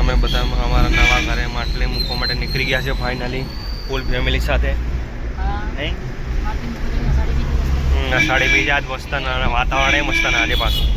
અમે બધા અમારા નવા ઘરે માટલી મૂકવા માટે નીકળી ગયા છે ફાઇનલી ફૂલ ફેમિલી સાથે. નહીં સાડી બીજ આજ મસ્ત વાતાવરણ મસ્ત ના આજે પાછું.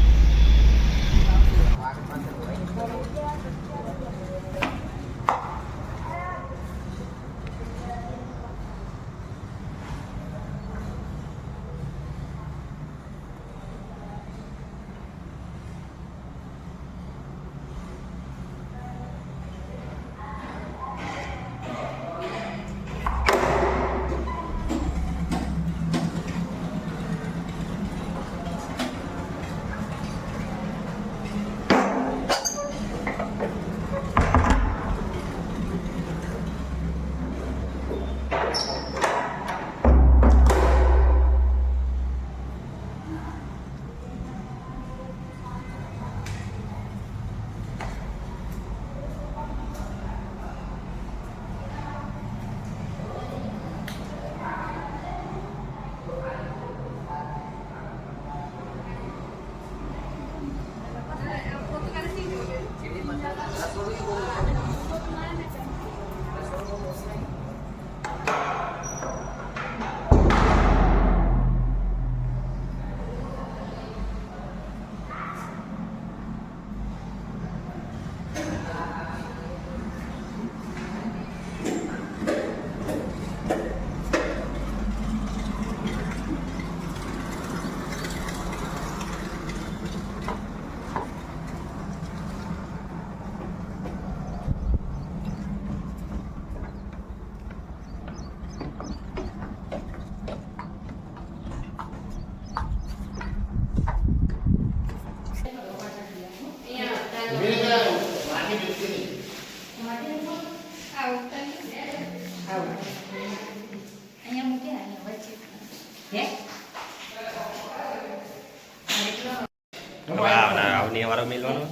વાવ ના આવની વારો મિલવાનો.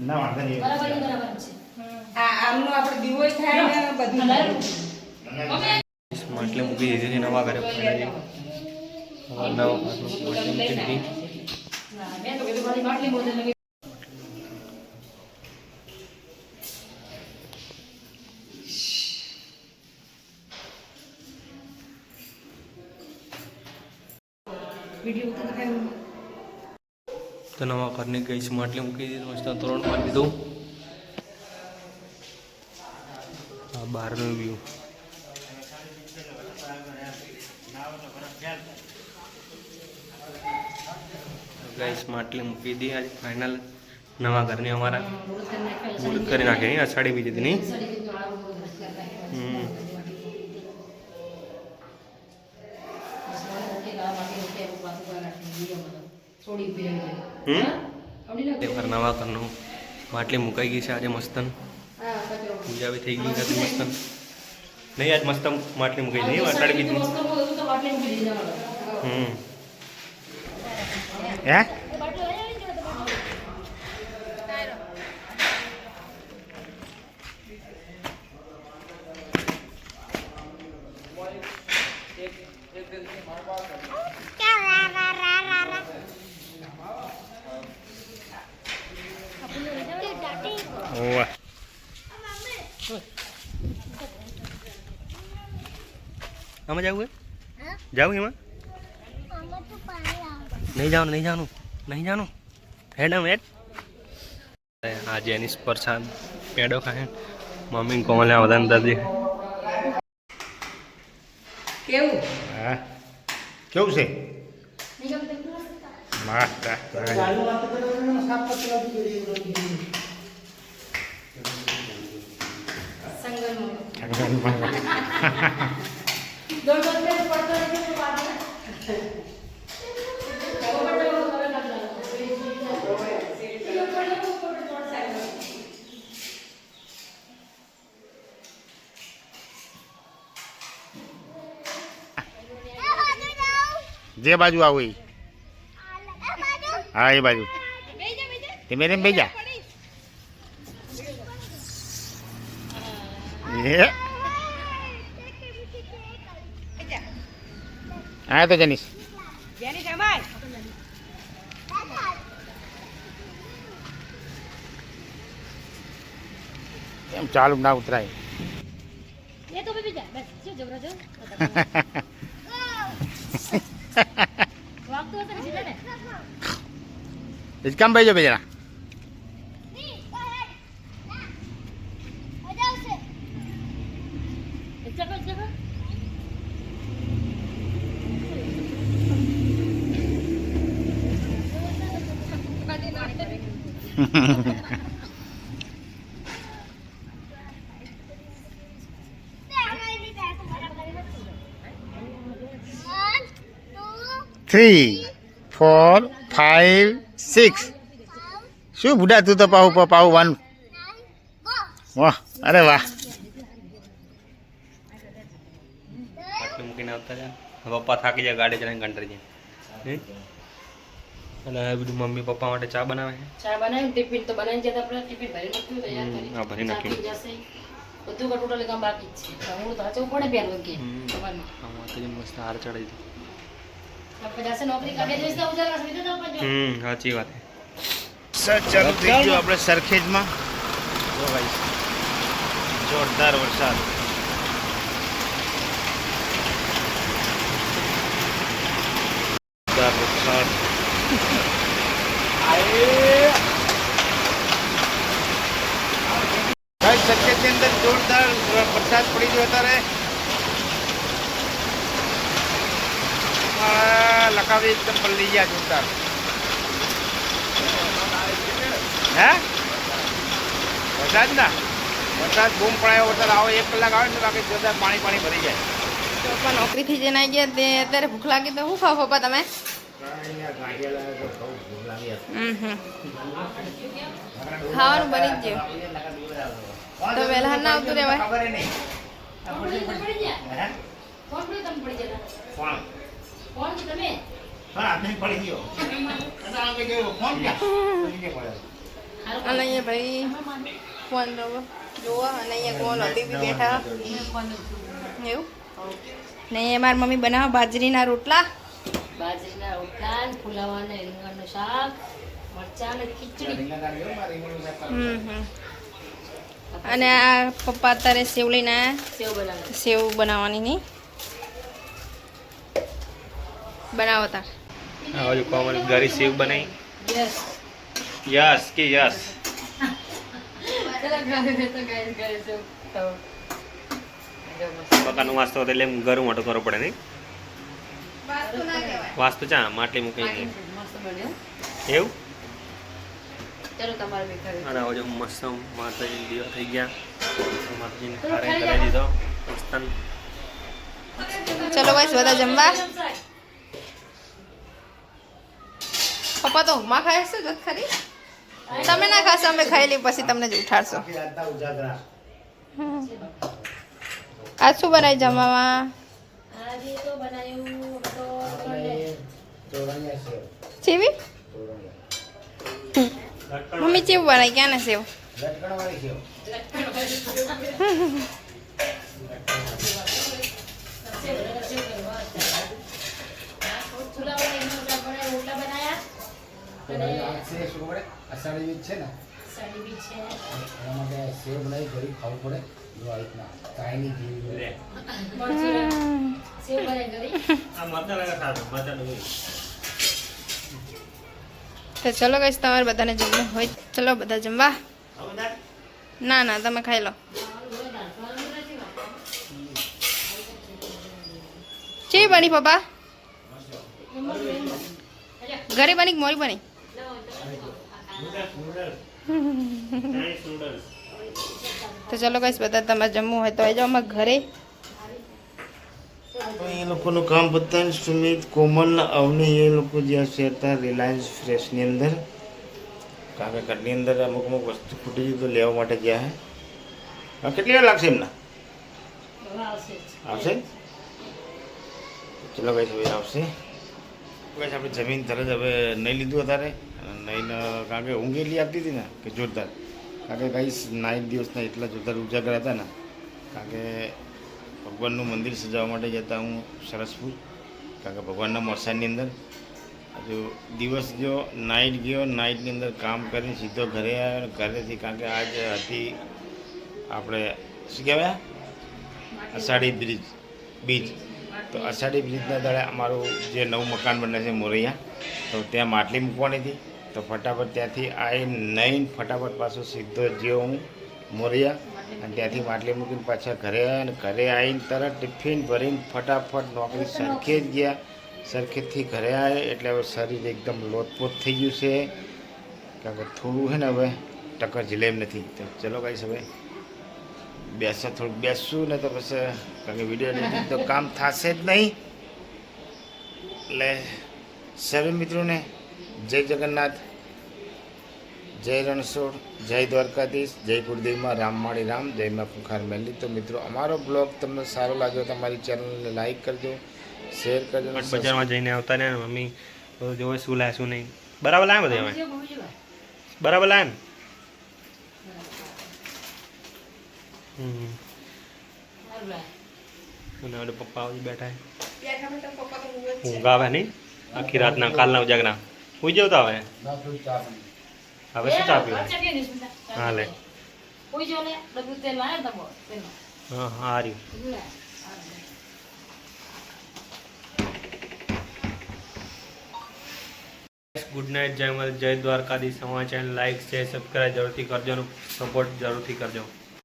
ના વાંધો નહીં. આ આમનો આપણે દીવો થાય ને બધું. મૂકી દીધી છે નવા ઘરે માટલી મૂકી દીધી તો નવા ઘરની ગઈ છે માટલી મૂકી દીધું મસ્ત તોરણ કરી દીધું. આ બહારનું વ્યૂ ગાઈસ માટલી મૂકી દી આજે ફાઇનલ નવા ઘરની અમારા. બુલ કરી નાખે અષાઢી બીજી નહીં? હમ? તે પર નવા ઘરનું માટલી મુકાઈ ગઈ છે આજે મસ્તન. પૂજા બી થઈ ગઈ હતી મસ્તન. નહીં આજ મસ્ત માટલી મુકાઈ નહીં વાટાડી બીજી હમ. હે? ઓવા. આમાં જવું હે? જાવું એમાં? નહીં જવાનું નહીં જવાનું નહીં જવાનું. હેડમ હેડ. આ જેનિસ પ્રસાદ પેડો ખાય. મમ્મી કોમલે વધારે દાદી. કેવું? હા. કેવું છે? જે બાજુ આવું એ હા એ બાજુ. તમે રેમ બેજા હા તો જનીશ. એમ ચાલુ ના ઉતરાય. એ તો બી જા બસ શું જબરો છો વાગતો હતો ને સીધા ને હિચકામ ભાઈ જો બે જણા ચકો ચકો થ્રી ફોર five six શું બુડા તું તો પાઉ પાઉ વન વાહ અરે વાહ. મૂકીને આવતા રહ્યા. પપ્પા થાકી જાય ગાડી ચલાવીને કંટાળી જાય અને હવે બધું મમ્મી પપ્પા માટે ચા બનાવે ચા બનાવી ટિફિન તો બનાવી જતા આપણે ટિફિન ભરી નાખ્યું તૈયાર કરી હા, ભરી નાખ્યું. જશે બધું કા ટોટલી કામ બાકી છે. હું તો હાચવું પડે પહેરવું કે હમ. સવારમાં. મસ્ત હાર ચડાવી દીધી હમ સાચી વાત સર ચાલુ થઈ ગયું આપણે સરખેજમાં. જો ભાઈ. જોરદાર વરસાદ. જોરદાર વરસાદ. સરખેજની અંદર જોરદાર વરસાદ પડી ગયો અત્યારે. આ લખાવી એકદમ પલ્લી ગયા જોરદાર. હે? વરસાદ ના? વરસાદ બૂમ પડાયો વરસાદ આવો એક કલાક આવે ને બાકી જોરદાર પાણી પાણી ભરી જાય. પપ્પા નોકરીથી જઈને આવી ગયા તે અત્યારે ભૂખ લાગી તો શું ખાવ પપ્પા તમે. ખાવાનું બની જ ગયું. તો વહેલા ના આવતું રહેવાય. ખબર નહીં કોણ તમે? કોણ પડી ગયો. ફોન ક્યાં? અને અહીંયા ભાઈ ફોન જોવો અને અહીંયા કોણ બી બેઠા. એવું? ને અહીંયા મારી મમ્મી બનાવે બાજરીના રોટલા. બાજરીના રોટલા રીંગણનું શાક મરચાં ને ખીચડી. અને આ પપ્પા અત્યારે સેવ લઈને સેવ બનાવવાની નહીં બનાવો તાર હજુ કોમન ઘરે સેવ બનાવી. યસ યસ કે યસ. બકાનો વાસ્તો હતો એટલે એમ ઘરું મોટું કરવું પડે નહીં? વાસ્તુ ચા માટલી મૂકી દે એવું? અને હવે જો મસ્ત માતાજી દીવા થઈ ગયા. માતાજીને કરાવી દીધો. મસ્તન ચલો ભાઈ બધા જમવા. પપ્પા તો ઉમા ખાય છે જ ખરી? તમે ના ખાશો અમે ખાઈ લઈ પછી તમને જ ઉઠાડશો. આ શું બનાવી જમવામાં? ચીવી તો બનાવ્યું તો ચેવી? મમ્મી ચેવું બનાવી ક્યાં ને સેવ છોલા બનાવી રોટલા બનાવ્યા અષાઢી બીજ છે ને? સાડી બી છે. એના માટે સેવ બનાવી ઘડી ખાવું પડે. જો રીતના કાંઈ જેવી મરચું સેવ બનાવી આ મરચા લગા ખાતો મરચા તો ચલો કઈ તમારે બધાને જમવું હોય ચલો બધા જમવા. ના ના તમે ખાઈ લો. ચી બની પપ્પા? ઘરે બની કે મોરી બની? તો ચલો કહીશ બધા તમારે જમવું હોય તો આવી જાઓ અમારા ઘરે. એ લોકોનું કામ પતાવીને સુમિત, કોમલ અવની, એ લોકો જ્યાં છે રિલાયન્સ ફ્રેશની અંદર. કારણ કે ઘરની અંદર અમુક અમુક વસ્તુ ખૂટી ગઈ તો લેવા માટે ગયા હે. કેટલી વાર લાગશે એમના? આવશે? ચલો કઈ હવે આવશે. કઈ આપણે જમીન તરત હવે નહીં લીધું અત્યારે. નહીં કારણ કે ઊંઘ એટલી આપતી હતી ને, કે જોરદાર. કારણ કે કઈ નાઇટ દિવસના એટલા જોરદાર ઉજાગર હતા ને, કારણ કે ભગવાનનું મંદિર સજાવવા માટે જતા હું સરસપુર. કારણ કે ભગવાનના મોસાની અંદર. હજુ દિવસ ગયો નાઇટ ગયો નાઇટની અંદર કામ કરીને સીધો ઘરે આવ્યો ઘરેથી કારણ કે આજ હતી આપણે, શું કહેવાય? અષાઢી બ્રિજ બીચ તો અષાઢી બ્રિજના દાડે અમારું જે નવું મકાન બને છે મોરૈયા, તો ત્યાં માટલી મૂકવાની હતી. તો ફટાફટ ત્યાંથી આવી નહીં ફટાફટ પાછો સીધો જ્યો હું મોરિયા. અને ત્યાંથી માટલી મૂકીને પાછા ઘરે આવ્યા અને ઘરે આવીને તરત ટિફિન ભરીને ફટાફટ નોકરી સરખે જ ગયા. સરખેથી ઘરે આવે એટલે હવે શરીર એકદમ લોતપોત થઈ ગયું છે. કારણ કે થોડું છે ને હવે ટક્કર ઝીલે એમ નથી. તો ચલો ગાઈસ હવે બેસવા થોડું બેસશું ને તો પછી કારણ કે વીડિયો એડિટિંગ તો કામ થશે જ નહીં. એટલે સર્વે મિત્રોને જય જગન્નાથ જય રણછોડ જય દ્વારકાધીશ જય કુળદેવમાં રામ જય મા ખુખાર મેલી. તો મિત્રો અમારો બ્લોગ તમને સારો લાગ્યો તો અમારી ચેનલને લાઈક કરજો શેર કરજો બજારમાં જઈને આવતા ને મમ્મી તો જોવે શું લાય શું નહીં. બરાબર લાવે બધે અમે બરાબર લાવે ને? પપ્પા બેઠા ઊંઘ આવે નહીં? આખી રાતના કાલના ઉજાગરા. સુઈ જાવ તો હવે? ના થોડી ચા બની. હવે શું ચા પીવા હા લે હા હા આ રહ્યું. ગુડ નાઇટ જય જય દ્વારકાધીશ. સમાચાર લાઈક શેર સબસ્ક્રાઈબ જરૂરથી કરજો સપોર્ટ જરૂરથી કરજો.